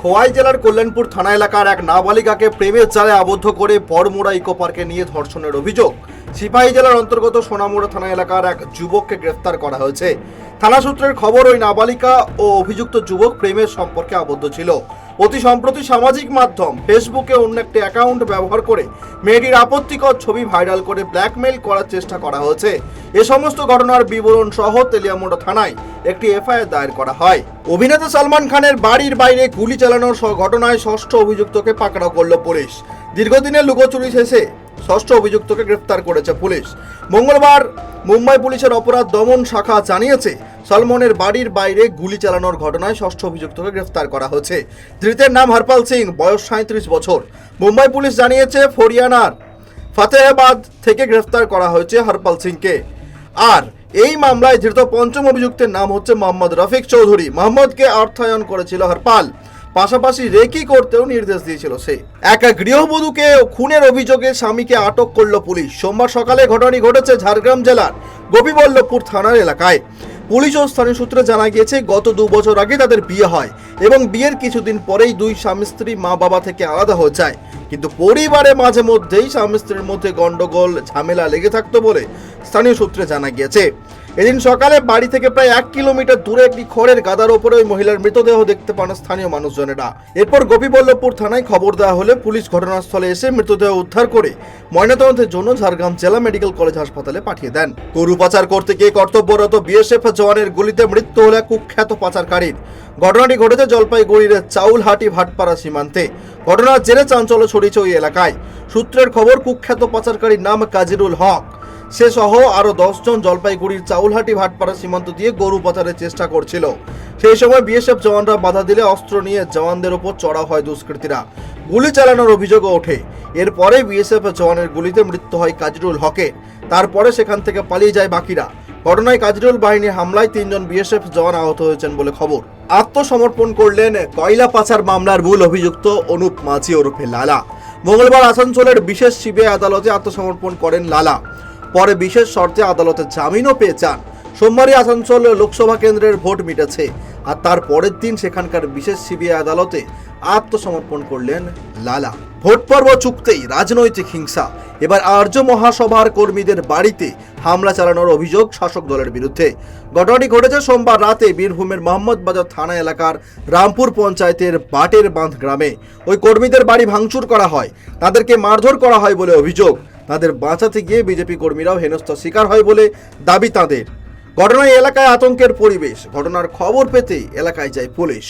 খোয়াই জেলার কল্যাণপুর থানা এলাকার এক নাবালিকাকে প্রেমের জালে আবদ্ধ করে বড়মোড়া ইকো পার্কে নিয়ে ধর্ষণের অভিযোগ। সিপাহী জেলার অন্তর্গত সোনামুড়া থানা এলাকার এক যুবককে গ্রেফতার করা হয়েছে। থানা সূত্রের খবর, ওই নাবালিকা ও অভিযুক্ত যুবক প্রেমের সম্পর্কে আবদ্ধ ছিল। অতি সম্প্রতি সামাজিক মাধ্যম ফেসবুকে অন্য একটি অ্যাকাউন্ট ব্যবহার করে মেয়েটির আপত্তিকর ছবি ভাইরাল করে ব্ল্যাকমেইল করার চেষ্টা করা হয়েছে। এ সমস্ত ঘটনার বিবরণ সহ তেলিয়ামুড়া থানায় একটি এফআইআর দায়ের করা হয়। অভিনেতা সালমান খানের বাড়ির বাইরে গুলি চালানোর ঘটনায় ষষ্ঠ অভিযুক্তকে পাকড়াও করল পুলিশ। দীর্ঘদিনের লুকোচুরি শেষে ষষ্ঠ অভিযুক্তকে গ্রেফতার করেছে পুলিশ। মঙ্গলবার মুম্বাই পুলিশের অপরাধ দমন শাখা জানিয়েছে সলমনের বাড়ির বাইরে গুলি চালানোর ঘটনায় ষষ্ঠ অভিযুক্তকে গ্রেফতার করা হয়েছে। ধৃতের নাম হরপাল সিং, বয়স সাঁত্রিশ বছর। মুম্বাই পুলিশ জানিয়েছে, ফরিয়ানার ফতেহাবাদ থেকে গ্রেফতার করা হয়েছে হরপাল সিংকে। আর এই মামলায় ধৃত পঞ্চম অভিযুক্তের নাম হচ্ছে মোহাম্মদ রফিক চৌধুরী। মোহাম্মদকে অর্থায়ন করেছিল হরপাল। পাশাপাশি রেকি করতেও নির্দেশ দিয়েছিল সে। এক গৃহবধূকে খুনের অভিযোগে স্বামীকে আটক করল পুলিশ। সোমবার সকালে ঘটনাটি ঘটেছে ঝাড়গ্রাম জেলার গোপীবল্লভপুর থানার এলাকায়। পুলিশ ও স্থানীয় সূত্রে জানা গিয়েছে, গত দু বছর আগে তাদের বিয়ে হয় এবং বিয়ের কিছুদিন পরেই দুই স্বামী স্ত্রী মা বাবা থেকে আলাদা হয়ে যায়। কিন্তু পরিবারে মাঝে মধ্যেই স্বামী স্ত্রীর মধ্যে গন্ডগোল, ঝামেলা লেগে থাকতো বলে স্থানীয় সূত্রে জানা গিয়েছে। এদিন সকালে বাড়ি থেকে প্রায় এক কিলোমিটার দূরে একটি খড়ের গাদার ওপরে ওই মহিলার মৃতদেহ দেখতে পান স্থানীয় মানুষজনেরা। এরপর গোপীবল্লভপুর থানায় খবর দেওয়া হলে পুলিশ ঘটনাস্থলে এসে মৃতদেহ উদ্ধার করে ময়নাতদন্তের জন্য ঝাড়গ্রাম জেলা মেডিকেল কলেজ হাসপাতালে পাঠিয়ে দেন। গরু পাচার করতে গিয়ে কর্তব্যরত বিএসএফ জওয়ানের গুলিতে মৃত্যু হলে কুখ্যাত পাচারকারীর। ঘটনাটি ঘটেছে জলপাইগুড়ির চাউলহাটি ভাটপাড়া সীমান্তে। ঘটনার জেরে চাঞ্চল্য ছড়িয়েছে ওই এলাকায়। সূত্রের খবর, কুখ্যাত পাচারকারীর নাম কাজিরুল হক। সে সহ আরও জন জলপাইগুড়ির চাউলহাটি ভাটপাড়া সীমান্ত দিয়ে গরু পাচারের চেষ্টা করছিল। সেই সময় বিএসএফ জওয়ানরা বাধা দিলে অস্ত্র নিয়ে জওয়ানদের ওপর চড়া হয় দুষ্কৃতীরা। গুলি চালানোর অভিযোগও ওঠে। এরপরে বিএসএফ জওয়ানের গুলিতে মৃত্যু হয় কাজরুল হকের। তারপরে সেখান থেকে পালিয়ে যায় বাকিরা। ঘটনায় কাজরুল বাহিনীর হামলায় তিনজন বিএসএফ জওয়ান আহত হয়েছেন বলে খবর। আত্মসমর্পণ করলেন কয়লা পাচার মামলার মূল অভিযুক্ত অনুপ মাঝি ওরফে লালা। মঙ্গলবার আসানসোলের বিশেষ সিবিআই আদালতে আত্মসমর্পণ করেন লালা। পরে বিশেষ শর্তে আদালতে জামিনও পেয়ে চান সোমবারই আসানসোল লোকসভা কেন্দ্রের ভোট মিটেছে। আর তার পরের দিন সেখানকার বিশেষ সিবিআই আদালতে আত্মসমর্পণ করলেন লালা। ভোট পর্ব চুকতেই রাজনৈতিক হিংসা। এবার আর্য মহাসভার কর্মীদের বাড়িতে হামলা চালানোর অভিযোগ শাসক দলের বিরুদ্ধে। ঘটনাটি ঘটেছে সোমবার রাতে বীরভূমের মোহাম্মদবাজার থানা এলাকার রামপুর পঞ্চায়েতের বাটের বাঁধ গ্রামে। ওই কর্মীদের বাড়ি ভাঙচুর করা হয়। তাদেরকে মারধর করা হয় বলে অভিযোগ। তাদের বাঁচাতে গিয়ে বিজেপি কর্মীরাও হেনস্থা শিকার হয় বলে দাবি তাদের। ঘটনায় এলাকায় আতঙ্কের পরিবেশ। ঘটনার খবর পেতে এলাকায় যায় পুলিশ।